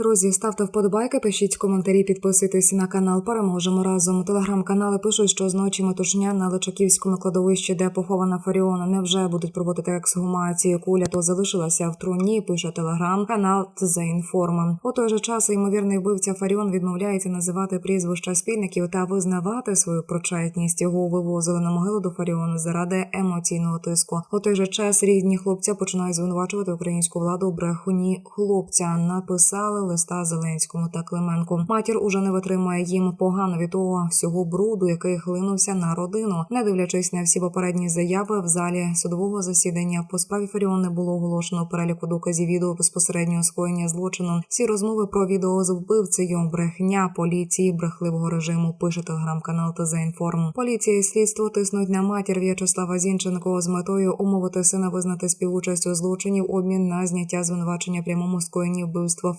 Друзі, ставте вподобайки, пишіть коментарі, підписуйтесь на канал. Переможемо разом. Телеграм-канали пишуть, що зночі метушня на Личаківському кладовищі, де похована Фаріона, невже будуть проводити ексгумацію. Куля то залишилася в труні. Пише телеграм-канал за інформом. У той же час ймовірний вбивця Фаріон відмовляється називати прізвища спільників та визнавати свою причетність. Його вивозили на могилу до Фаріона заради емоційного тиску. У той же час рідні хлопця починають звинувачувати українську владу у брехуні хлопця. Написали листа Зеленському та Клименку. Матір уже не витримує їм погано від того всього бруду, який хлинувся на родину. Не дивлячись на всі попередні заяви в залі судового засідання по справі Фаріон не було оголошено переліку доказів відео безпосереднього скоєння злочину. Всі розмови про відео з вбивцею, брехня поліції, брехливого режиму. Пише телеграм-канал ТЗ Інформ. Поліція і слідство тиснуть на матір В'ячеслава Зінченко з метою умовити сина визнати співучасть у злочині в обмін на зняття звинувачення прямому скоєнні вбивства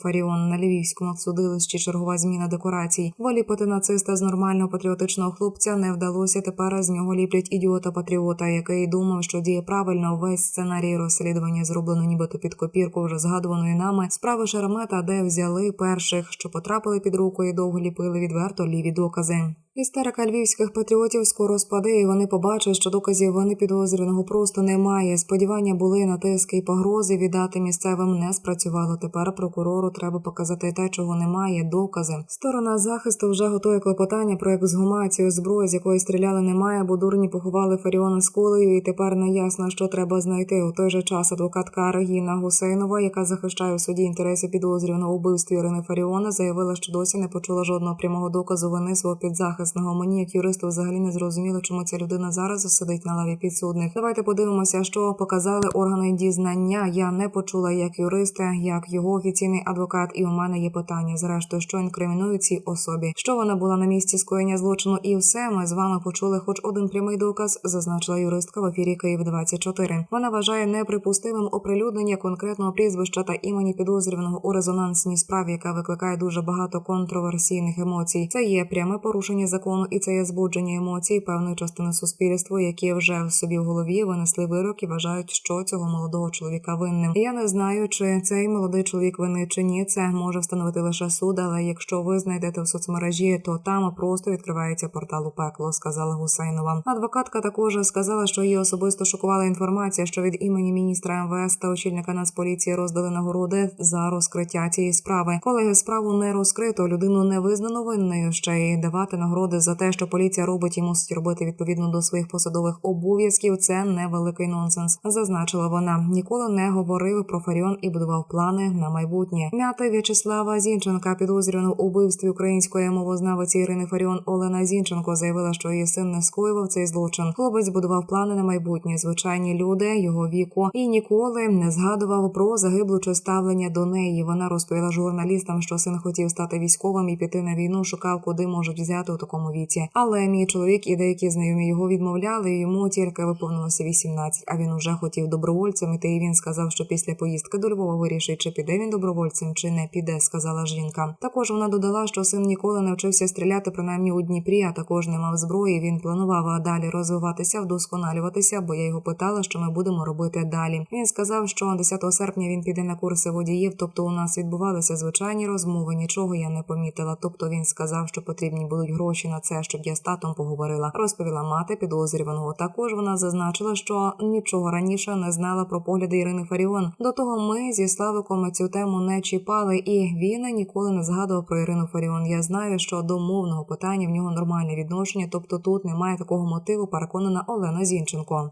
На львівському судилищі. Чергова зміна декорацій. Виліпити нациста з нормального патріотичного хлопця не вдалося. Тепер з нього ліплять ідіота патріота, який думав, що діє правильно. Весь сценарій розслідування зроблено нібито під копірку вже згадуваної нами справи Шеремета, де взяли перших, що потрапили під руку і довго ліпили відверто ліві докази. Істерика львівських патріотів скоро спаде, і вони побачать, що доказів вони підозрюваного просто немає. Сподівання були на тиски і погрози віддати місцевим не спрацювало. Тепер прокурору треба показати те, чого немає. Докази. Сторона захисту вже готує клопотання про ексгумацію зброї, з якої стріляли немає, бо дурні поховали Фаріона з кулею, і тепер не ясно, що треба знайти. У той же час адвокатка Регіна Гусейнова, яка захищає в суді інтереси підозрюваного у вбивстві Ірини Фаріона, заявила, що досі не почула жодного прямого доказу вини свого підзахисного. Мені, як юристу, взагалі не зрозуміло, чому ця людина зараз сидить на лаві підсудних. Давайте подивимося, що показали органи дізнання. Я не почула як юриста, як його офіційний адвокат, і у мене є питання. Зрештою, що інкримінує цій особі, що вона була на місці скоєння злочину, і все ми з вами почули, хоч один прямий доказ, зазначила юристка в ефірі Київ 24 Вона вважає неприпустимим оприлюднення конкретного прізвища та імені підозрюваного у резонансній справі, яка викликає дуже багато контроверсійних емоцій. Це є пряме порушення закону, і це є збудження емоцій певної частини суспільства, які вже в собі в голові винесли вирок і вважають, що цього молодого чоловіка винним. Я не знаю, чи цей молодий чоловік винний чи ні. Це може встановити лише суд, але якщо ви знайдете в соцмережі, то там просто відкривається портал у пекло, сказала Гусейнова. Адвокатка також сказала, що її особисто шокувала інформація, що від імені міністра МВС та очільника Нацполіції роздали нагороди за розкриття цієї справи. Колеги справу не розкрито, людину не визнано винною. Ще й давати нагороди за те, що поліція робить і мусить робити відповідно до своїх посадових обов'язків. Це невеликий нонсенс. Зазначила вона. Ніколи не говорив про Фаріон і будував плани на майбутнє. М'ята В'ячеслава Зінченка, підозрювану у вбивстві української мовознавиці Ірини Фаріон Олена Зінченко, заявила, що її син не скоював цей злочин. Хлопець будував плани на майбутнє. Звичайні люди його віку і ніколи не згадував про загиблу чи ставлення до неї. Вона розповіла журналістам, що син хотів стати військовим і піти на війну. Шукав, куди можуть взяти у віці. Але мій чоловік і деякі знайомі його відмовляли. Йому тільки виповнилося 18, а він уже хотів добровольцем іти. І він сказав, що після поїздки до Львова вирішить, чи піде він добровольцем, чи не піде, сказала жінка. Також вона додала, що син ніколи не вчився стріляти принаймні у Дніпрі, а також не мав зброї. Він планував далі розвиватися, вдосконалюватися, бо я його питала, що ми будемо робити далі. Він сказав, що 10 серпня він піде на курси водіїв. Тобто у нас відбувалися звичайні розмови. Нічого я не помітила. Тобто він сказав, що потрібні будуть гроші на це, щоб я з татом поговорила. Розповіла мати підозрюваного. Також вона зазначила, що нічого раніше не знала про погляди Ірини Фаріон. До того ми зі Славиком цю тему не чіпали, і він ніколи не згадував про Ірину Фаріон. Я знаю, що до мовного питання в нього нормальне відношення, тобто тут немає такого мотиву, переконана Олена Зінченко.